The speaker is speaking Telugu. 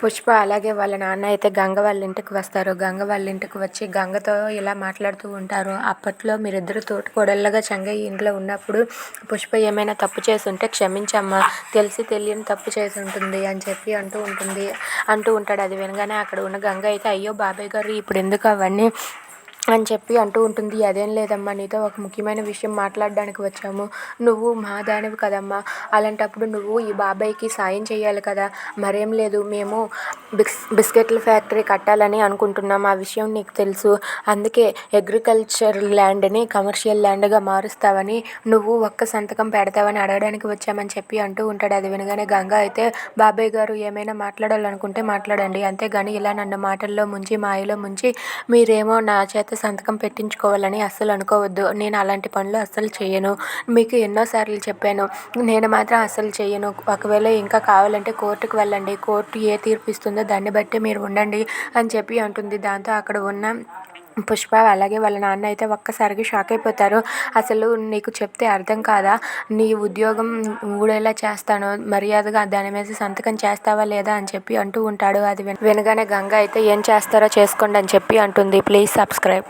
పుష్ప అలాగే వాళ్ళ నాన్న అయితే గంగ వాళ్ళ ఇంటికి వస్తారు. గంగ వాళ్ళ ఇంటికి వచ్చి గంగతో ఇలా మాట్లాడుతూ ఉంటారు. అప్పట్లో మీరిద్దరు తోటికోడళ్ళగా చెంగయ్య ఇంట్లో ఉన్నప్పుడు పుష్ప ఏమైనా తప్పు చేసి ఉంటే క్షమించమ్మా తెలిసి తెలియని తప్పు చేసి ఉంటుంది అని చెప్పి అంటూ ఉంటుంది అంటూ ఉంటాడు. అది వినగానే అక్కడ ఉన్న గంగ అయితే అయ్యో బాబాయ్ గారు ఇప్పుడు ఎందుకు అవన్నీ అని చెప్పి అంటూ ఉంటుంది. అదేం లేదమ్మా నీతో ఒక ముఖ్యమైన విషయం మాట్లాడడానికి వచ్చాము. నువ్వు మా దానివి కదమ్మా. అలాంటప్పుడు నువ్వు ఈ బాబాయ్కి సాయం చేయాలి కదా. మరేం లేదు మేము బిస్ బిస్కెట్ల ఫ్యాక్టరీ కట్టాలని అనుకుంటున్నాం. ఆ విషయం నీకు తెలుసు. అందుకే అగ్రికల్చర్ ల్యాండ్ని కమర్షియల్ ల్యాండ్గా మారుస్తావని నువ్వు ఒక్క సంతకం పెడతావని అడగడానికి వచ్చామని చెప్పి అంటూ ఉంటాడు. అది వినగానే గంగ అయితే బాబాయ్ గారు ఏమైనా మాట్లాడాలనుకుంటే మాట్లాడండి. అంతేగాని ఇలా నన్ను మాటల్లో ముంచి మాయలో ముంచి మీరేమో నా చేత సంతకం పెట్టించుకోవాలని అస్సలు అనుకోవద్దు. నేను అలాంటి పనులు అస్సలు చేయను. మీకు ఎన్నోసార్లు చెప్పాను. నేను మాత్రం అస్సలు చేయను. ఒకవేళ ఇంకా కావాలంటే కోర్టుకు వెళ్ళండి. కోర్టు ఏ తీర్పు ఇస్తుందో దాన్ని బట్టి మీరు ఉండండి అని చెప్పి అంటుంది. దాంతో అక్కడ ఉన్న పుష్ప అలాగే వాళ్ళ నాన్న అయితే ఒక్కసారిగా షాక్ అయిపోతారు. అసలు నీకు చెప్తే అర్థం కాదా? నీ ఉద్యోగం ఊడేలా చేస్తాను. మర్యాదగా దాని మీద సంతకం చేస్తావా లేదా అని చెప్పి అంటూ ఉంటాడు. అది వినగానే గంగ అయితే ఏం చేస్తారో చేసుకోండి అని చెప్పి అంటుంది. Please subscribe.